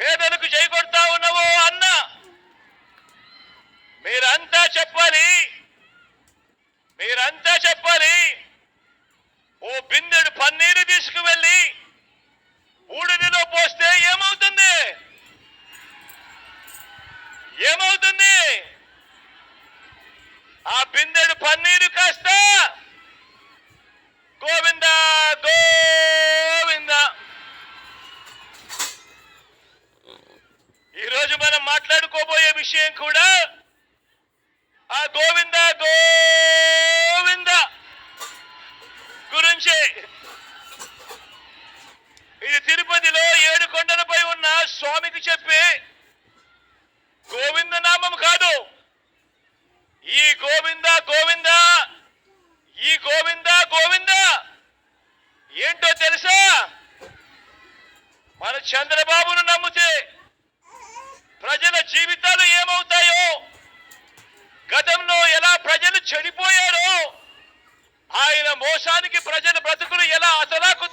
పేదలకు చేకొడతా ఉన్నావు అన్న? మీరంతా చెప్పాలి మీరంతా చెప్పాలి ఓ బిందెడు పన్నీరు తీసుకువెళ్ళి బూడిదలో పోస్తే ఏమవుతుంది? ఏమవుతుంది? ఆ బిందెడు పన్నీరు కాస్త గోవింద గోవింద ఈరోజు మనం మాట్లాడుకోబోయే విషయం కూడా ఆ గోవింద గోవింద గురించి. ఇది తిరుపతిలో ఏడు కొండలపై ఉన్న స్వామికి చెప్పి గోవింద నామం కాదు. ఈ గోవింద గోవింద ఈ గోవింద గోవింద. ఏంటో తెలుసా? మన చంద్రబాబును నమ్మితే చెడిపోయారో ఆయన మోసానికి ప్రజల బ్రతుకులు ఎలా అసలాకు